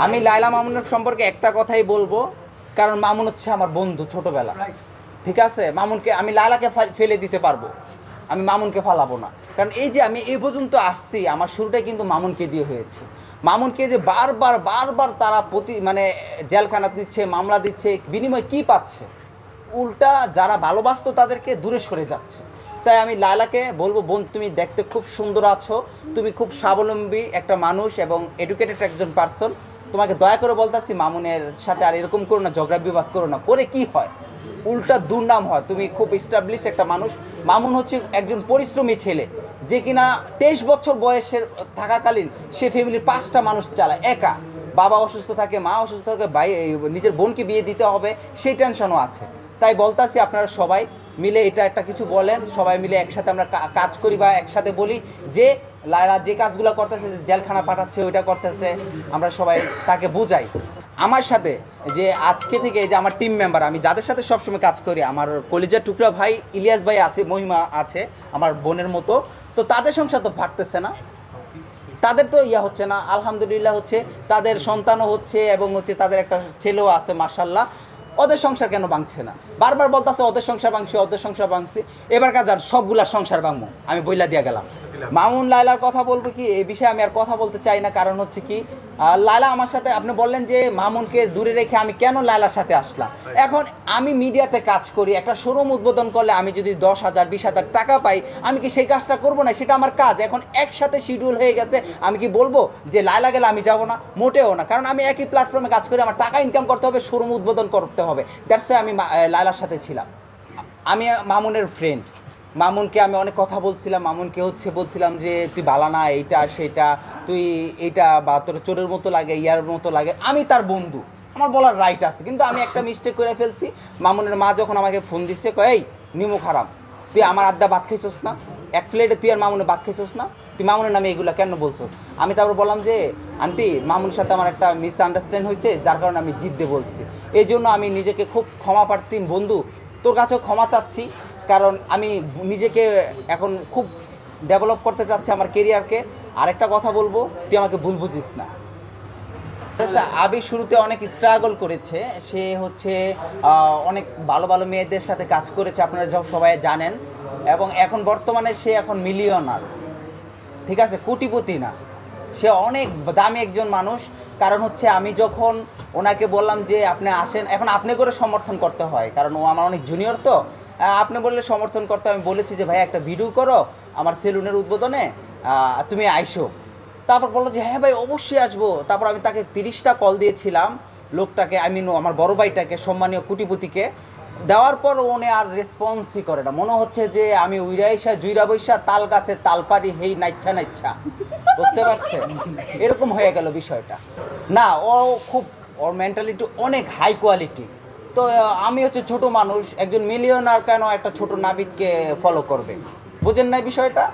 আমি লাইলা মামুনের সম্পর্কে একটা কথাই বলব কারণ মামুন হচ্ছে আমার বন্ধু ছোটবেলা। ঠিক আছে? মামুনকে আমি লাইলাকে ফা- ফেলে দিতে পারব। আমি মামুনকে ফালাবো না। কারণ এই যে আমি এই পর্যন্ত আসছি আমার শুরুটাই কিন্তু মামুনকে দিয়ে হয়েছে। মামুনকে যে বারবার বারবার তারা প্রতি মানে জেলখানা দিচ্ছে মামলা দিচ্ছে বিনিময় কি পাচ্ছে? উল্টা যারা ভালোবাসতো তাদেরকে দূরে সরে যাচ্ছে। তাই আমি লালাকে বলব বোন তুমি দেখতে খুব সুন্দর আছো। তুমি খুব স্বাবলম্বী একটা মানুষ এবং এডুকেটেড একজন পার্সন তোমাকে দয়া করে বলতাছি, মামুনের সাথে আর এরকম করো না, ঝগড়া বিবাদ করো না। করে কি হয়? উল্টা দুর্নাম হয়। তুমি খুব স্টাবলিশ একটা মানুষ। মামুন হচ্ছে একজন পরিশ্রমী ছেলে। যে কিনা তেইশ বছর বয়সের থাকাকালীন সে ফ্যামিলির পাঁচটা মানুষ চালায়। একা। বাবা অসুস্থ থাকে, মা অসুস্থ থাকে, ভাই নিজের বোনকে বিয়ে দিতে হবে, সেই টেনশনও আছে। তাই বলতাছি আপনারা সবাই মিলে এটা একটা কিছু বলেন। সবাই মিলে একসাথে আমরা কাজ করি বা একসাথে বলি যে লায়লা যে কাজগুলো করতেছে জেলখানা পাঠাচ্ছে, ওইটা করতেছে, আমরা সবাই তাকে বুঝাই। আমার সাথে যে আজকে থেকে যে আমার টিম মেম্বার আমি যাদের সাথে সবসময় কাজ করি, আমার কলিজার টুকরা ভাই, ইলিয়াস ভাই আছে, মহিমা আছে, আমার বোনের মতো, তো তাদের সংসার তো ফাটতেছে না। তাদের তো ইয়া হচ্ছে না, আলহামদুলিল্লাহ হচ্ছে, তাদের সন্তানও হচ্ছে এবং হচ্ছে তাদের একটা ছেলেও আছে মার্শাল্লাহ ওদের সংসার কেন ভাঙছে না? বারবার বলতেছে ওদের সংসার ভাঙছি ওদের সংসার ভাঙছি। এবার কাজ আর সবগুলা সংসার ভাঙবো আমি বইলা দিয়া গেলাম। মামুন লাইলার কথা বলব কি? এই বিষয়ে আমি আর কথা বলতে চাই না কারণ হচ্ছে কি লায়লা আমার সাথে আপনি বললেন যে মামুনকে দূরে রেখে আমি কেন লায়লার সাথে আসলাম? এখন আমি মিডিয়াতে কাজ করি একটা শোরুম উদ্বোধন করলে আমি যদি দশ হাজার বিশ হাজার টাকা পাই আমি কি সেই কাজটা করব না? সেটা আমার কাজ। এখন একসাথে শিডিউল হয়ে গেছে আমি কি বলব যে লায়লা গেলে আমি যাব না? মোটেও না। কারণ আমি একই প্ল্যাটফর্মে কাজ করি আমার টাকা ইনকাম করতে হবে শোরুম উদ্বোধন করতে হবে। দ্যাটস আমি লায়লার সাথে ছিলাম। আমি মামুনের ফ্রেন্ড মামুনকে আমি অনেক কথা বলছিলাম, মামুনকে হচ্ছে বলছিলাম যে, তুই বালা না, এইটা, সেটা, তুই এইটা বা তোর চোরের মতো লাগে, ইয়ার মতো লাগে। আমি তার বন্ধু, আমার বলার রাইট আছে, কিন্তু আমি একটা মিস্টেক করে ফেলছি। মামুনের মা যখন আমাকে ফোন দিচ্ছে কয়, এই, নিমু খারাপ, তুই আমার আড্ডা ভাত খাইছস না? এক প্লেটে তুই আর মামুনে ভাত খাইছস না? তুই মামুনের নামে এগুলো কেন বলছস? আমি তারপর বললাম যে, আন্টি, মামুনের সাথে আমার একটা মিসআন্ডারস্ট্যান্ড হয়েছে, যার কারণে আমি জিততে বলছি। এই জন্য আমি নিজেকে খুব ক্ষমা প্রার্থী বন্ধু, তোর কাছেও ক্ষমা চাচ্ছি। কারণ আমি নিজেকে এখন খুব ডেভেলপ করতে চাচ্ছি আমার কেরিয়ারকে আরেকটা কথা বলব তুই আমাকে ভুল বুঝিস না। আচ্ছা, আবি শুরুতে অনেক স্ট্রাগল করেছে। সে হচ্ছে অনেক ভালো ভালো মেয়েদের সাথে কাজ করেছে আপনারা সব সবাই জানেন। এবং এখন বর্তমানে সে এখন মিলিয়নার ঠিক আছে কোটিপতি না। সে অনেক দামি একজন মানুষ। কারণ হচ্ছে আমি যখন ওনাকে বললাম যে আপনি আসেন এখন আপনি করে সমর্থন করতে হয়। কারণ ও আমার অনেক জুনিয়র তো। আপনি বললে সমর্থন করতে আমি বলেছি যে, ভাই, একটা ভিডিও করো আমার সেলুনের উদ্বোধনে তুমি আইসো। তারপর বলল যে হ্যাঁ ভাই, অবশ্যই আসব। তারপর আমি তাকে তিরিশটা কল দিয়েছিলাম লোকটাকে আই মিন আমার বড় ভাইটাকে, সম্মানীয় কুটিপতিকে। দেওয়ার পর উনি আর রেসপন্সই করে না। মনে হচ্ছে যে, আমি উইরাইসা জুইরা বৈশা তাল গাছে তাল পারি হেই নাইচ্ছা নাইচ্ছা। বুঝতে পারছেন এরকম হয়ে গেল বিষয়টা। না, ও খুব, ওর মেন্টালিটি অনেক হাই কোয়ালিটি তো আমি হচ্ছে ছোট মানুষ, একজন মিলিয়নার কেন একটা ছোট নাবিককে ফলো করবে? বুঝেন না বিষয়টা?